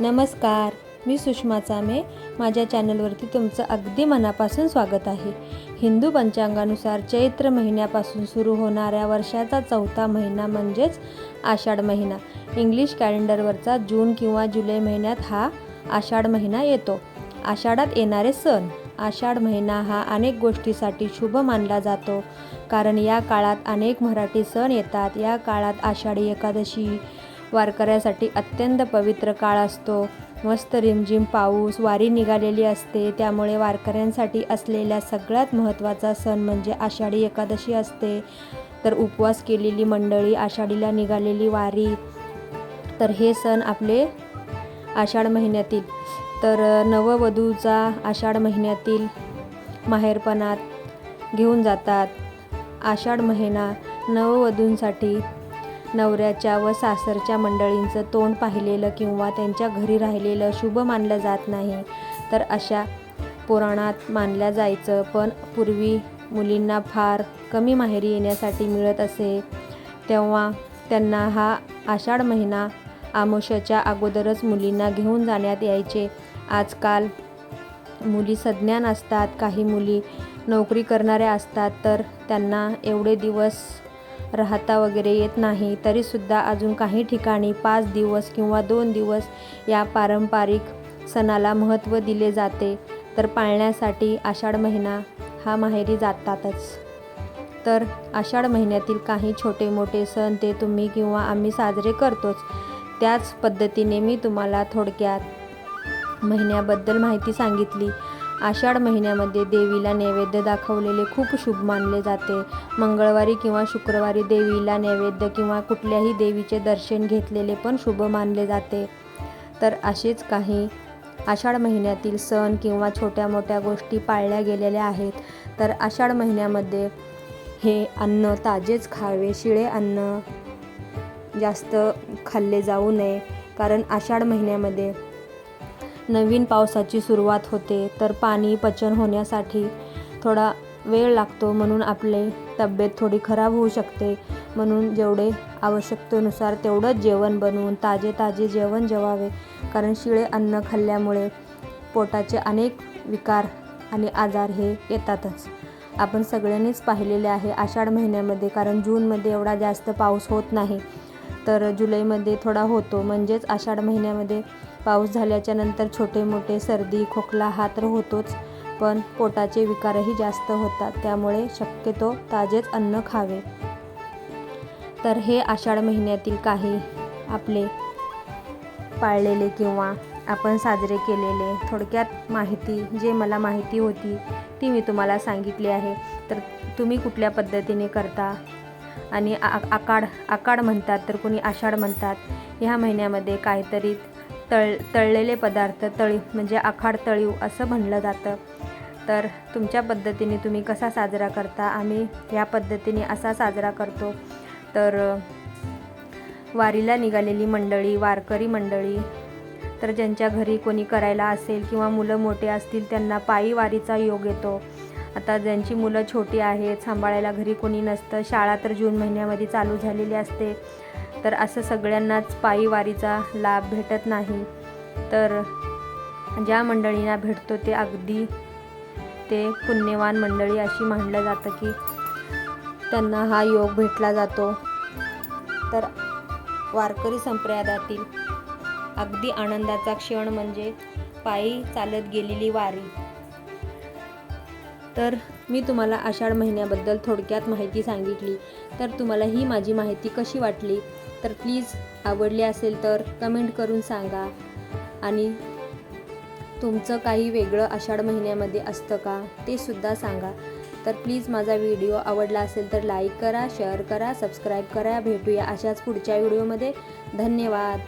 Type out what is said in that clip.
नमस्कार मी सुषमा चामे. माझ्या चॅनलवरती तुमचं अगदी मनापासून स्वागत आहे. हिंदू पंचांगानुसार चैत्र महिन्यापासून सुरू होणाऱ्या वर्षाचा चौथा महिना म्हणजेच आषाढ महिना. इंग्लिश कॅलेंडरवरचा जून किंवा जुलै महिन्यात हा आषाढ महिना येतो. आषाढात येणारे सण. आषाढ महिना हा अनेक गोष्टीसाठी शुभ मानला जातो. कारण या काळात अनेक मराठी सण येतात. या काळात आषाढी एकादशी वारकऱ्यासाठी अत्यंत पवित्र काळ असतो. मस्त रिमझिम पाऊस वारी निघालेली असते. त्यामुळे वारकऱ्यांसाठी असलेल्या सगळ्यात महत्त्वाचा सण म्हणजे आषाढी एकादशी असते. तर उपवास केलेली मंडळी आषाढीला निघालेली वारी तर हे सण आपले आषाढ महिन्यातील. तर नववधूचा आषाढ महिन्यातील माहेरपणात घेऊन जातात. आषाढ महिना नववधूंसाठी नवऱ्याच्या व सासरच्या मंडळींचं तोंड पाहिलेलं किंवा त्यांच्या घरी राहिलेलं शुभ मानलं जात नाही. तर अशा पुराणात मानल्या जायचं पण पूर्वी मुलींना फार कमी माहेरी येण्यासाठी मिळत असे. तेव्हा त्यांना हा आषाढ महिना आमोशाच्या अगोदरच मुलींना घेऊन जाण्यात यायचे. आजकाल मुली सज्ञान असतात काही मुली नोकरी करणाऱ्या असतात तर त्यांना एवढे दिवस राहता वगैरे येत नाही तरीसुद्धा अजून काही ठिकाणी पाच दिवस किंवा दोन दिवस या पारंपरिक सणाला महत्त्व दिले जाते. तर पाळण्यासाठी आषाढ महिना हा माहेरी जातातच. तर आषाढ महिन्यातील काही छोटे मोठे सण ते तुम्ही किंवा आम्ही साजरे करतोच. त्याच पद्धतीने मी तुम्हाला थोडक्यात महिन्याबद्दल माहिती सांगितली. आषाढ महिन्यामध्ये देवीला नैवेद्य दाखवलेले खूप शुभ मानले जाते. मंगळवारी किंवा शुक्रवारी देवीला नैवेद्य किंवा कुठल्याही देवीचे दर्शन घेतलेले पण शुभ मानले जाते. तर असेच काही आषाढ महिन्यातील सण किंवा छोट्या मोठ्या गोष्टी पाळल्या गेलेल्या आहेत. तर आषाढ महिन्यामध्ये हे अन्न ताजेच खावे शिळे अन्न जास्त खाल्ले जाऊ नये. कारण आषाढ महिन्यामध्ये नवीन पावसाची सुरुवात होते तर पाणी पचन होण्यासाठी थोडा वेळ लागतो म्हणून आपले तब्येत थोडी खराब होऊ शकते. म्हणून जेवढे आवश्यकतेनुसार तेवढंच जेवण बनवून ताजे ताजे जेवण जेवावे. कारण शिळे अन्न खाल्ल्यामुळे पोटाचे अनेक विकार आणि आजार हे येतातच. आपण सगळ्यांनीच पाहिलेले आहे आषाढ महिन्यामध्ये कारण जूनमध्ये एवढा जास्त पाऊस होत नाही. तर जुलैमध्ये थोडा होतो. म्हणजेच आषाढ महिन्यामध्ये पाऊस झाल्याच्यानंतर छोटे मोठे सर्दी खोकला हा तर होतोच पण पोटाचे विकारही जास्त होतात त्यामुळे शक्यतो ताजेच अन्न खावे. तर हे आषाढ महिन्यातील काही आपले पाळलेले किंवा आपण साजरे केलेले थोडक्यात माहिती जे मला माहिती होती ती मी तुम्हाला सांगितली आहे. तर तुम्ही कुठल्या पद्धतीने करता? आणि आ आकाड आकाड म्हणतात तर कोणी आषाढ म्हणतात? ह्या महिन्यामध्ये काहीतरी तळ तळलेले पदार्थ तळी म्हणजे आखाड तळीव असं म्हणलं जातं. तर तुमच्या पद्धतीने तुम्ही कसा साजरा करता? आम्ही ह्या पद्धतीने असा साजरा करतो. तर वारीला निघालेली मंडळी वारकरी मंडळी तर ज्यांच्या घरी कोणी करायला असेल किंवा मुलं मोठे असतील त्यांना पायी वारीचा योग येतो. आता ज्यांची मुलं छोटी आहेत सांभाळायला घरी कोणी नसतं शाळा तर जून महिन्यामध्ये चालू झालेली असते. तर असं सगळ्यांनाच पायी वारीचा लाभ भेटत नाही. तर ज्या मंडळींना भेटतो ते अगदी ते पुण्यवान मंडळी अशी मानलं जातं की त्यांना हा योग भेटला जातो. तर वारकरी संप्रदायातील अगदी आनंदाचा क्षण म्हणजे पायी चालत गेलेली वारी. तर मी तुम्हाला आषाढ महिन्याबद्दल थोडक्यात माहिती सांगितली. तर तुम्हाला ही माझी माहिती कशी वाटली? तर प्लीज आवडली असेल तर कमेंट करून सांगा. आणि तुमचं काही वेगळं आषाढ महिन्यामध्ये असतं का ते सुद्धा सांगा. तर प्लीज माझा व्हिडिओ आवडला असेल तर लाईक करा शेअर करा सबस्क्राईब करा. भेटूया अशाच पुढच्या व्हिडिओमध्ये. धन्यवाद.